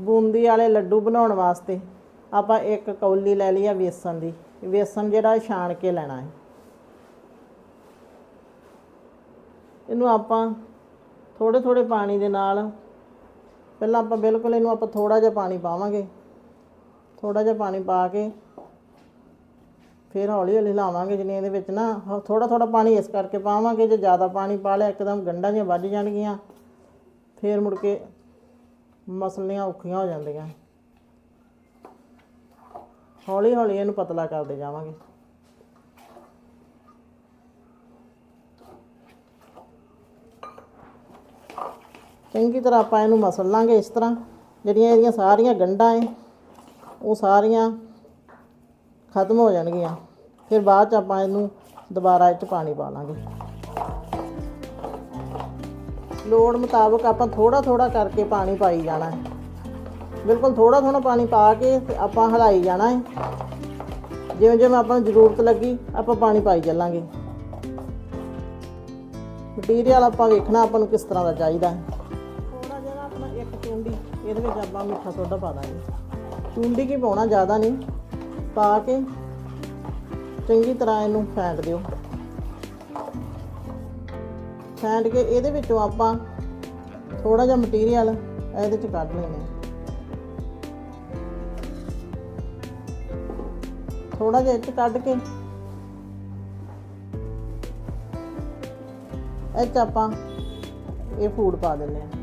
ਬੂੰਦੀ ਵਾਲੇ ਲੱਡੂ ਬਣਾਉਣ ਵਾਸਤੇ ਆਪਾਂ ਇੱਕ ਕੌਲੀ ਲੈ ਲਈ ਆ ਵੇਸਣ ਦੀ। ਵੇਸਣ ਜਿਹੜਾ ਛਾਣ ਕੇ ਲੈਣਾ ਹੈ। ਇਹਨੂੰ ਆਪਾਂ ਥੋੜੇ ਥੋੜੇ ਪਾਣੀ ਦੇ ਨਾਲ ਪਹਿਲਾਂ ਆਪਾਂ ਬਿਲਕੁਲ ਇਹਨੂੰ ਆਪਾਂ ਥੋੜਾ ਜਿਹਾ ਪਾਣੀ ਪਾਵਾਂਗੇ। ਥੋੜਾ ਜਿਹਾ ਪਾਣੀ ਪਾ ਕੇ ਫਿਰ ਹੌਲੀ ਹੌਲੀ ਲਾਵਾਂਗੇ ਜਿਵੇਂ ਇਹਦੇ ਵਿੱਚ ਨਾ ਥੋੜਾ ਥੋੜਾ ਪਾਣੀ ਇਸ ਕਰਕੇ ਪਾਵਾਂਗੇ, ਜੇ ਜ਼ਿਆਦਾ ਪਾਣੀ ਪਾ ਲਿਆ, ਇੱਕਦਮ ਗੰਢਾਂ ਜਿਹੀਆਂ ਵੱਜ ਜਾਣਗੀਆਂ। ਫਿਰ ਮੁੜ ਕੇ ਮਸਲੀਆਂ ਔਖੀਆਂ ਹੋ ਜਾਂਦੀਆਂ। ਹੌਲੀ ਹੌਲੀ ਇਹਨੂੰ ਪਤਲਾ ਕਰਦੇ ਜਾਵਾਂਗੇ। ਚੰਗੀ ਤਰ੍ਹਾਂ ਆਪਾਂ ਇਹਨੂੰ ਮਸਲ ਲਾਂਗੇ ਇਸ ਤਰ੍ਹਾਂ। ਜਿਹੜੀਆਂ ਇਹਦੀਆਂ ਸਾਰੀਆਂ ਗੰਢਾਂ ਏ, ਉਹ ਸਾਰੀਆਂ ਖਤਮ ਹੋ ਜਾਣਗੀਆਂ। ਫਿਰ ਬਾਅਦ ਚ ਆਪਾਂ ਇਹਨੂੰ ਦੁਬਾਰਾ ਇਹ ਚ ਪਾਣੀ ਪਾ ਲਾਂਗੇ। ਲੋੜ ਮੁਤਾਬਕ ਆਪਾਂ ਥੋੜਾ ਥੋੜਾ ਕਰਕੇ ਪਾਣੀ ਪਾਈ ਜਾਣਾ ਹੈ। ਬਿਲਕੁਲ ਥੋੜਾ ਥੋੜਾ ਪਾਣੀ ਪਾ ਕੇ ਤੇ ਆਪਾਂ ਹਲਾਈ ਜਾਣਾ ਹੈ। ਜਿਵੇਂ ਜਿਵੇਂ ਆਪਾਂ ਨੂੰ ਜ਼ਰੂਰਤ ਲੱਗੀ, ਆਪਾਂ ਪਾਣੀ ਪਾਈ ਚੱਲਾਂਗੇ। ਮਟੀਰੀਅਲ ਆਪਾਂ ਵੇਖਣਾ ਆਪਾਂ ਨੂੰ ਕਿਸ ਤਰ੍ਹਾਂ ਦਾ ਚਾਹੀਦਾ ਹੈ। ਥੋੜਾ ਜਿਹਾ ਆਪਣਾ ਇੱਕ ਚੁੰਡੀ, ਇਹਦੇ ਵਿੱਚ ਆਪਾਂ ਮਿੱਠਾ ਸੋਡਾ ਪਾ ਦਾਂਗੇ। ਚੁੰਡੀ ਕੀ ਪਾਉਣਾ ਜ਼ਿਆਦਾ ਨਹੀਂ। ਪਾ ਕੇ ਚੰਗੀ ਤਰ੍ਹਾਂ ਇਹਨੂੰ ਫੈਂਟ ਦਿਓ। ਫੈਂਟ ਕੇ ਇਹਦੇ ਵਿੱਚੋਂ ਆਪਾਂ ਥੋੜਾ ਜਿਹਾ ਮਟੀਰੀਅਲ ਇਹਦੇ ਚ ਕੱਢ ਲੈਣਾ ਥੋੜਾ ਜਿਹਾ ਇਹ ਚ ਕੱਢ ਕੇ ਇਹ ਚ ਆਪਾਂ ਇਹ ਫੂਡ ਪਾ ਦਿੰਦੇ ਆ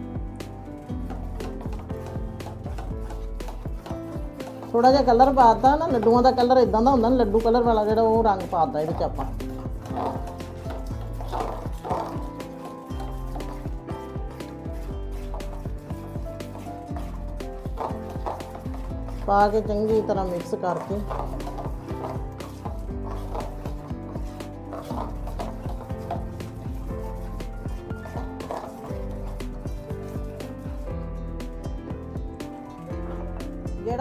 ਥੋੜਾ ਜਿਹਾ ਕਲਰ ਪਾਤਾ ਨਾ, ਲੱਡੂਆਂ ਦਾ ਕਲਰ ਇਦਾਂ ਦਾ ਹੁੰਦਾ ਨਾ, ਲੱਡੂ ਕਲਰ ਵਾਲਾ ਜਿਹੜਾ ਉਹ ਰੰਗ ਪਾਤਾ ਇਹਦੇ ਚ ਆਪਾਂ। ਪਾ ਕੇ ਚੰਗੀ ਤਰ੍ਹਾਂ ਮਿਕਸ ਕਰਕੇ।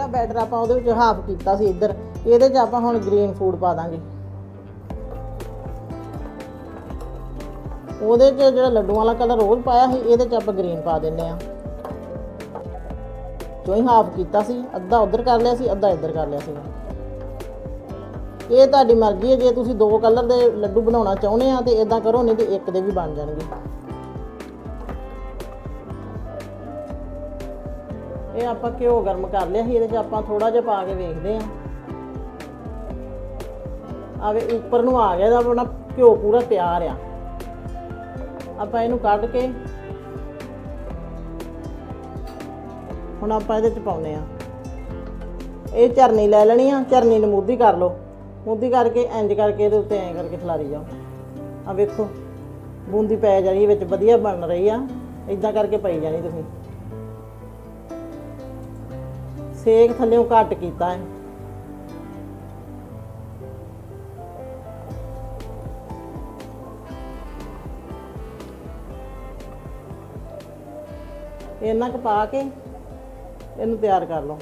ਬੈਟਰ ਆਪਾਂ ਉਹਦੇ ਵਿੱਚ ਹਾਫ ਕੀਤਾ ਸੀ ਇੱਧਰ, ਇਹਦੇ 'ਚ ਆਪਾਂ ਹੁਣ ਗ੍ਰੀਨ ਫੂਡ ਪਾ ਦਾਂਗੇ। ਉਹਦੇ 'ਚ ਜਿਹੜਾ ਲੱਡੂਆਂ ਵਾਲਾ ਕਲਰ ਉਹ ਪਾਇਆ ਸੀ, ਇਹਦੇ 'ਚ ਆਪਾਂ ਗ੍ਰੀਨ ਪਾ ਦਿੰਨੇ ਆ। ਜੋ ਹੀ ਹਾਫ ਕੀਤਾ ਸੀ, ਅੱਧਾ ਉਧਰ ਕਰ ਲਿਆ ਸੀ, ਅੱਧਾ ਇੱਧਰ ਕਰ ਲਿਆ ਸੀ। ਇਹ ਤੁਹਾਡੀ ਮਰਜ਼ੀ ਹੈ, ਜੇ ਤੁਸੀਂ ਦੋ ਕਲਰ ਦੇ ਲੱਡੂ ਬਣਾਉਣਾ ਚਾਹੁੰਦੇ ਆ ਤੇ ਇਦਾਂ ਕਰੋ, ਨਹੀਂ ਤੇ ਇੱਕ ਦੇ ਵੀ ਬਣ ਜਾਣਗੇ। ਇਹ ਆਪਾਂ ਘਿਓ ਗਰਮ ਕਰ ਲਿਆ ਸੀ, ਇਹਦੇ 'ਚ ਆਪਾਂ ਥੋੜਾ ਜਿਹਾ ਪਾ ਕੇ ਵੇਖਦੇ ਆ ਆਵੇ ਉੱਪਰ ਨੂੰ ਆ ਗਿਆ, ਇਹਦਾ ਆਪਣਾ ਘਿਓ ਪੂਰਾ ਤਿਆਰ ਆ। ਆਪਾਂ ਇਹਨੂੰ ਕੱਢ ਕੇ ਹੁਣ ਆਪਾਂ ਇਹਦੇ ਚ ਪਾਉਨੇ ਆ ਇਹ ਚਰਨੀ ਲੈ ਲੈਣੀ ਆ ਚਰਨੀ ਨੂੰ ਮੁੱਧੀ ਕਰ ਲਓ। ਮੁੱਧੀ ਕਰਕੇ ਇੰਜ ਕਰਕੇ ਇਹਦੇ ਉੱਤੇ ਐਂ ਕਰਕੇ ਖਿਲਾਰੀ ਜਾਓ। ਆ ਵੇਖੋ, ਬੂੰਦੀ ਪੈ ਜਾਣੀ ਵਿੱਚ ਵਧੀਆ ਬਣ ਰਹੀ ਆ। ਇਦਾਂ ਕਰਕੇ ਪਈ ਜਾਣੀ ਤੁਸੀਂ। ਸੇਕ ਥੱਲੇੋਂ ਘੱਟ ਕੀਤਾ ਹੈ। ਇਹਨਾਂ ਕੁ ਪਾ ਕੇ ਇਹਨੂੰ ਤਿਆਰ ਕਰ ਲਓ।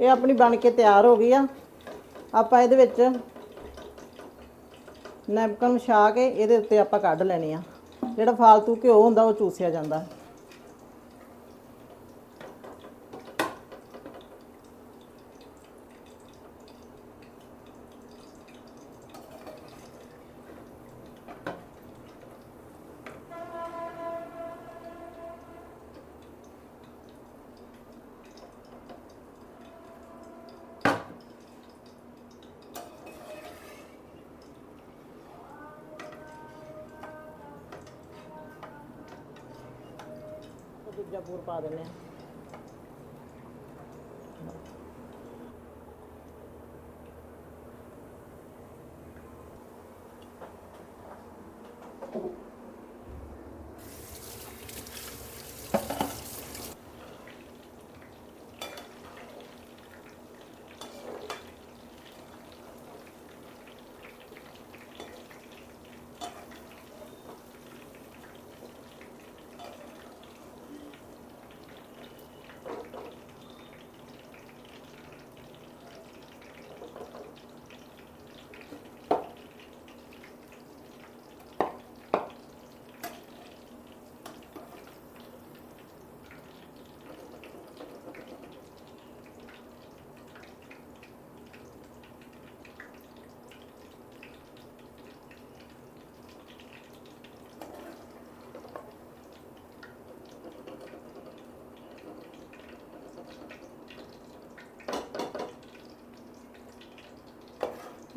ਇਹ ਆਪਣੀ ਬਣ ਕੇ ਤਿਆਰ ਹੋ ਗਈ ਆ। ਆਪਾਂ ਇਹਦੇ ਵਿੱਚ ਨੈਪਕਨ ਵਿਛਾ ਕੇ ਇਹਦੇ ਉੱਤੇ ਆਪਾਂ ਕੱਢ ਲੈਣੀ ਆ। ਜਿਹੜਾ ਫਾਲਤੂ ਘਿਓ ਹੁੰਦਾ ਉਹ ਚੂਸਿਆ ਜਾਂਦਾ। ਉਹ ਦੂਜਾ ਪਾ ਦਿੰਦੇ ਆ।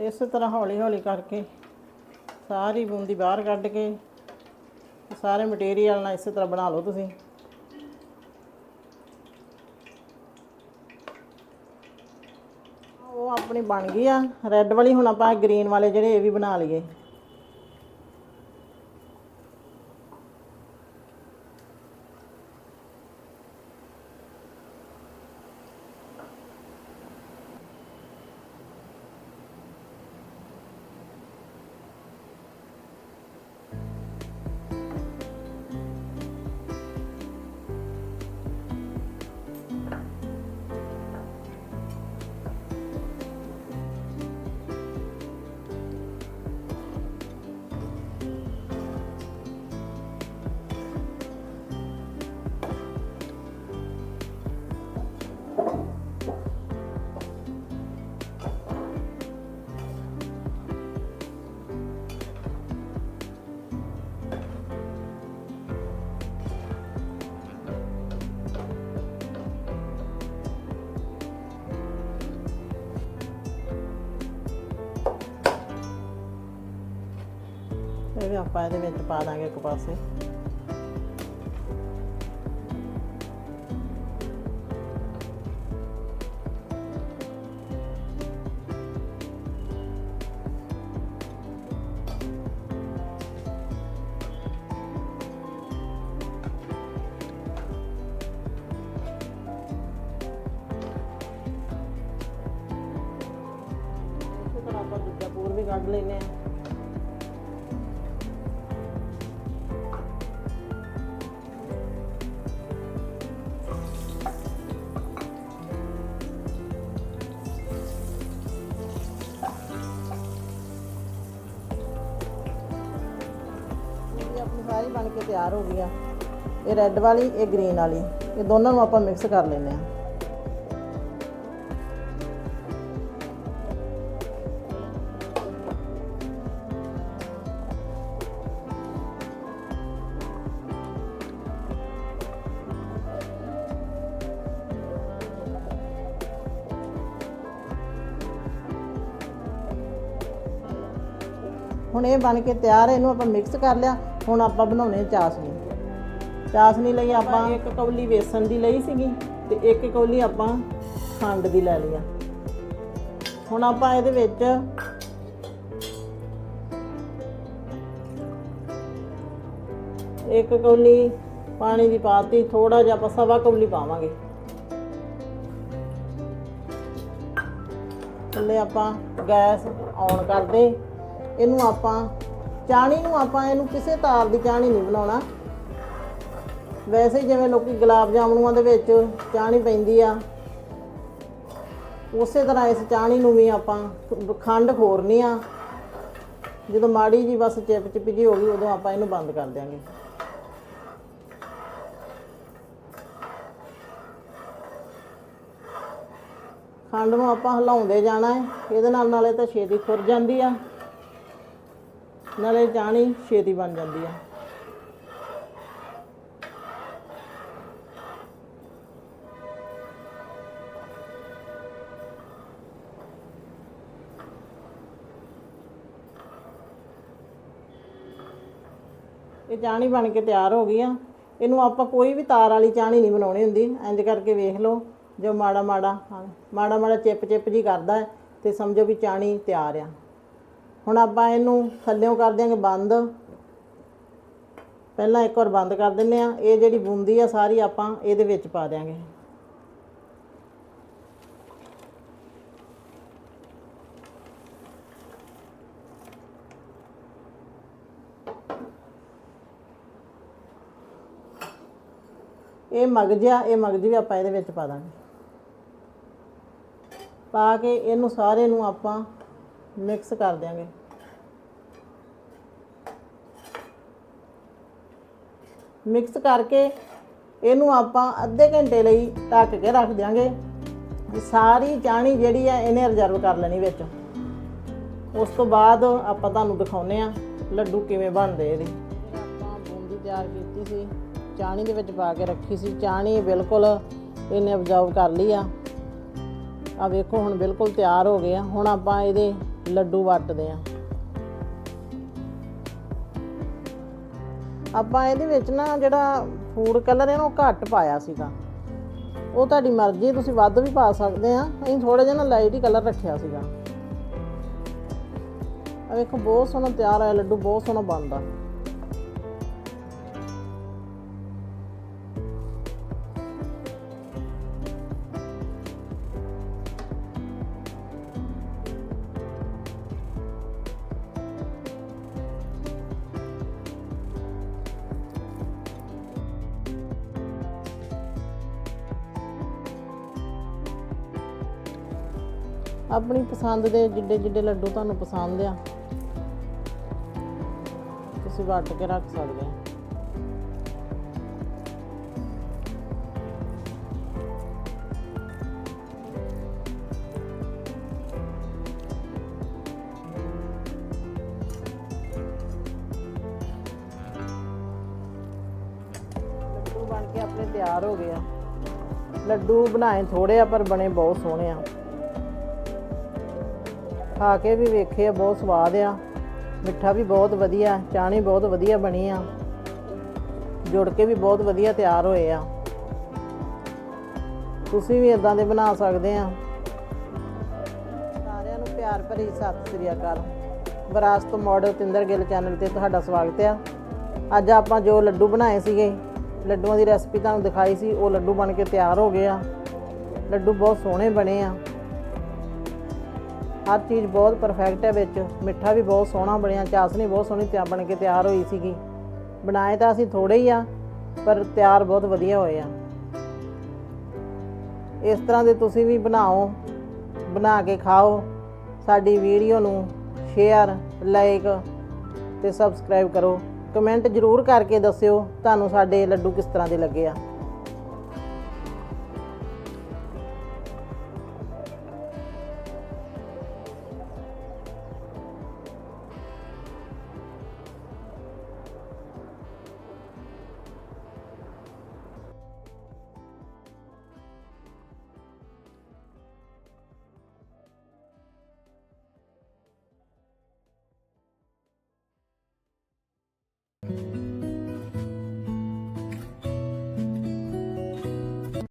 ਇਸੇ ਤਰ੍ਹਾਂ ਹੌਲੀ ਹੌਲੀ ਕਰਕੇ ਸਾਰੀ ਬੂੰਦੀ ਬਾਹਰ ਕੱਢ ਕੇ ਸਾਰੇ ਮਟੀਰੀਅਲ ਨਾਲ ਇਸੇ ਤਰ੍ਹਾਂ ਬਣਾ ਲਓ ਤੁਸੀਂ। ਉਹ ਆਪਣੀ ਬਣ ਗਈ ਆ। ਰੈੱਡ ਵਾਲੀ ਹੁਣ ਆਪਾਂ ਗ੍ਰੀਨ ਵਾਲੇ ਜਿਹੜੇ ਇਹ ਵੀ ਬਣਾ ਲਈਏ। ਇਹ ਵੀ ਆਪਾਂ ਇਹਦੇ ਵਿੱਚ ਪਾ ਦਾਂਗੇ ਇੱਕ ਪਾਸੇ। ਇਸੇ ਆਪਾਂ ਦੂਜਾ ਪੂਰ ਵੀ ਕੱਢ ਲੈਨੇ ਆ ਤਿਆਰ ਹੋ ਗਈ ਇਹ ਰੈੱਡ ਵਾਲੀ, ਇਹ ਗ੍ਰੀਨ ਵਾਲੀ। ਇਹ ਦੋਨਾਂ ਨੂੰ ਆਪਾਂ ਮਿਕਸ ਕਰ ਲੈਂਦੇ ਹਾਂ ਇਹ ਬਣ ਕੇ ਤਿਆਰ ਹੈ ਇਹਨੂੰ ਆਪਾਂ ਮਿਕਸ ਕਰ ਲਿਆ, ਹੁਣ ਆਪਾਂ ਬਣਾਉਣੇ ਚਾਸਨੀ। ਚਾਸਨੀ ਲਈ ਆਪਾਂ ਇੱਕ ਕੌਲੀ ਵੇਸਣ ਦੀ ਲਈ ਸੀਗੀ ਤੇ ਇੱਕ ਕੌਲੀ ਆਪਾਂ ਖੰਡ ਦੀ ਲੈ ਲਈ ਆ ਹੁਣ ਆਪਾਂ ਇਹਦੇ ਵਿੱਚ ਇੱਕ ਕੌਲੀ ਪਾਣੀ ਦੀ ਪਾਤੀ ਥੋੜਾ ਜਿਹਾ ਆਪਾਂ ਸਵਾ ਕੌਲੀ ਪਾਵਾਂਗੇ। ਥੱਲੇ ਆਪਾਂ ਗੈਸ ਔਨ ਕਰਦੇ। ਇਹਨੂੰ ਆਪਾਂ ਚਾਣੀ ਨੂੰ ਆਪਾਂ ਇਹਨੂੰ ਕਿਸੇ ਤਾਰ ਦੀ ਚਾਣੀ ਨਹੀਂ ਬਣਾਉਣਾ। ਵੈਸੇ ਜਿਵੇਂ ਲੋਕੀ ਗੁਲਾਬ ਜਾਮਨੂਆਂ ਦੇ ਵਿੱਚ ਚਾਣੀ ਪੈਂਦੀ ਆ, ਉਸੇ ਤਰ੍ਹਾਂ ਇਸ ਚਾਣੀ ਨੂੰ ਵੀ ਆਪਾਂ ਖੰਡ ਖੋਰਨੀ ਆ। ਜਦੋਂ ਮਾੜੀ ਜੀ ਬਸ ਚਿਪ ਚਿਪ ਜੀ ਹੋ ਗਈ, ਉਦੋਂ ਆਪਾਂ ਇਹਨੂੰ ਬੰਦ ਕਰ ਦਿਆਂਗੇ। ਖੰਡ ਨੂੰ ਆਪਾਂ ਹਿਲਾਉਂਦੇ ਜਾਣਾ ਹੈ, ਇਹਦੇ ਨਾਲ ਨਾਲੇ ਤਾਂ ਛੇਤੀ ਖੁਰ ਜਾਂਦੀ ਆ। ਨਾਲੇ ਚਾਣੀ ਛੇਤੀ ਬਣ ਜਾਂਦੀ ਆ। ਇਹ ਚਾਣੀ ਬਣ ਕੇ ਤਿਆਰ ਹੋ ਗਈ ਆ। ਇਹਨੂੰ ਆਪਾਂ ਕੋਈ ਵੀ ਤਾਰ ਵਾਲੀ ਚਾਣੀ ਨਹੀਂ ਬਣਾਉਣੀ ਹੁੰਦੀ। ਇੰਜ ਕਰਕੇ ਵੇਖ ਲਓ, ਜੋ ਮਾੜਾ ਮਾੜਾ ਮਾੜਾ ਮਾੜਾ ਚਿਪ ਚਿਪ ਜੀ ਕਰਦਾ ਹੈ ਤੇ ਸਮਝੋ ਵੀ ਚਾਣੀ ਤਿਆਰ ਆ। ਹੁਣ ਆਪਾਂ ਇਹਨੂੰ ਥੱਲਿਓਂ ਕਰ ਦਿਆਂਗੇ ਬੰਦ। ਪਹਿਲਾਂ ਇੱਕ ਵਾਰ ਬੰਦ ਕਰ ਦਿੰਨੇ ਆ। ਇਹ ਜਿਹੜੀ ਬੂੰਦੀ ਆ, ਸਾਰੀ ਆਪਾਂ ਇਹਦੇ ਵਿੱਚ ਪਾ ਦਿਆਂਗੇ। ਇਹ ਮਗਜ ਆ ਇਹ ਮਗਜ ਵੀ ਆਪਾਂ ਇਹਦੇ ਵਿੱਚ ਪਾ ਦਾਂਗੇ। ਪਾ ਕੇ ਇਹਨੂੰ ਸਾਰੇ ਨੂੰ ਆਪਾਂ ਮਿਕਸ ਕਰ ਦਿਆਂਗੇ। ਮਿਕਸ ਕਰਕੇ ਇਹਨੂੰ ਆਪਾਂ ਅੱਧੇ ਘੰਟੇ ਲਈ ਢੱਕ ਕੇ ਰੱਖ ਦਿਆਂਗੇ। ਸਾਰੀ ਚਾਣੀ ਜਿਹੜੀ ਆ ਇਹਨੇ ਰਿਜ਼ਰਵ ਕਰ ਲੈਣੀ ਵਿੱਚ। ਉਸ ਤੋਂ ਬਾਅਦ ਆਪਾਂ ਤੁਹਾਨੂੰ ਦਿਖਾਉਨੇ ਆ ਲੱਡੂ ਕਿਵੇਂ ਬਣਦੇ ਇਹਦੇ। ਆਪਾਂ ਬੂੰਦੀ ਤਿਆਰ ਕੀਤੀ ਸੀ, ਚਾਣੀ ਦੇ ਵਿੱਚ ਪਾ ਕੇ ਰੱਖੀ ਸੀ। ਚਾਣੀ ਬਿਲਕੁਲ ਇਹਨੇ ਅਬਜ਼ਰਵ ਕਰ ਲਈ ਆ। ਆ ਵੇਖੋ, ਹੁਣ ਬਿਲਕੁਲ ਤਿਆਰ ਹੋ ਗਏ ਆ। ਹੁਣ ਆਪਾਂ ਇਹਦੇ ਲੱਡੂ ਵੱਟਦੇ ਆ। ਆਪਾਂ ਇਹਦੇ ਵਿੱਚ ਨਾ ਜਿਹੜਾ ਫੂਡ ਕਲਰ ਹੈ ਨਾ ਉਹ ਘੱਟ ਪਾਇਆ ਸੀਗਾ। ਉਹ ਤੁਹਾਡੀ ਮਰਜ਼ੀ ਹੈ, ਤੁਸੀਂ ਵੱਧ ਵੀ ਪਾ ਸਕਦੇ ਆ। ਅਸੀਂ ਥੋੜਾ ਜਿਹਾ ਨਾ ਲਾਈਟ ਹੀ ਕਲਰ ਰੱਖਿਆ ਸੀਗਾ। ਆ ਵੇਖੋ ਬਹੁਤ ਸੋਹਣਾ ਤਿਆਰ ਹੋਇਆ ਲੱਡੂ ਬਹੁਤ ਸੋਹਣਾ ਬਣਦਾ। ਆਪਣੀ ਪਸੰਦ ਦੇ ਜਿੱਡੇ ਜਿੱਡੇ ਲੱਡੂ ਤੁਹਾਨੂੰ ਪਸੰਦ ਆ, ਤੁਸੀਂ ਵੱਟ ਕੇ ਰੱਖ ਸਕਦੇ ਆ। ਬਣ ਕੇ ਆਪਣੇ ਤਿਆਰ ਹੋ ਗਏ ਆ। ਲੱਡੂ ਬਣਾਏ ਥੋੜੇ ਆ, ਪਰ ਬਣੇ ਬਹੁਤ ਸੋਹਣੇ ਆ। ਖਾ ਕੇ ਵੀ ਵੇਖੇ ਆ, ਬਹੁਤ ਸਵਾਦ ਆ। ਮਿੱਠਾ ਵੀ ਬਹੁਤ ਵਧੀਆ ਚਾਣੀ ਬਹੁਤ ਵਧੀਆ ਬਣੀ ਆ। ਜੁੜ ਕੇ ਵੀ ਬਹੁਤ ਵਧੀਆ ਤਿਆਰ ਹੋਏ ਆ। ਤੁਸੀਂ ਵੀ ਇਦਾਂ ਦੇ ਬਣਾ ਸਕਦੇ ਆ। ਸਾਰਿਆਂ ਨੂੰ ਪਿਆਰ ਭਰੀ ਸਤਿ ਸ੍ਰੀ ਅਕਾਲ। ਵਿਰਾਸਤ ਮਾਡਲ ਤਿੰਦਰ ਗਿੱਲ ਚੈਨਲ ਤੇ ਤੁਹਾਡਾ ਸਵਾਗਤ ਆ। ਅੱਜ ਆਪਾਂ ਜੋ ਲੱਡੂ ਬਣਾਏ ਸੀਗੇ, ਲੱਡੂਆਂ ਦੀ ਰੈਸਪੀ ਤੁਹਾਨੂੰ ਦਿਖਾਈ ਸੀ, ਉਹ ਲੱਡੂ ਬਣ ਕੇ ਤਿਆਰ ਹੋ ਗਏ ਆ। ਲੱਡੂ ਬਹੁਤ ਸੋਹਣੇ ਬਣੇ ਆ। ਹਰ ਚੀਜ਼ ਬਹੁਤ ਪਰਫੈਕਟ ਹੈ ਵਿੱਚ। ਮਿੱਠਾ ਵੀ ਬਹੁਤ ਸੋਹਣਾ ਬਣਿਆ, ਚਾਸਨੀ ਬਹੁਤ ਸੋਹਣੀ ਤਿਆਰ ਬਣ ਕੇ ਤਿਆਰ ਹੋਈ ਸੀਗੀ। ਬਣਾਏ ਤਾਂ ਅਸੀਂ ਥੋੜੇ ਹੀ ਆ, ਪਰ ਤਿਆਰ ਬਹੁਤ ਵਧੀਆ ਹੋਏ ਆ। ਇਸ ਤਰ੍ਹਾਂ ਦੇ ਤੁਸੀਂ ਵੀ ਬਣਾਓ, ਬਣਾ ਕੇ ਖਾਓ। ਸਾਡੀ ਵੀਡੀਓ ਨੂੰ ਸ਼ੇਅਰ ਲਾਈਕ ਤੇ ਸਬਸਕ੍ਰਾਈਬ ਕਰੋ। ਕਮੈਂਟ ਜ਼ਰੂਰ ਕਰਕੇ ਦੱਸਿਓ ਤੁਹਾਨੂੰ ਸਾਡੇ ਲੱਡੂ ਕਿਸ ਤਰ੍ਹਾਂ ਦੇ ਲੱਗੇ ਆ।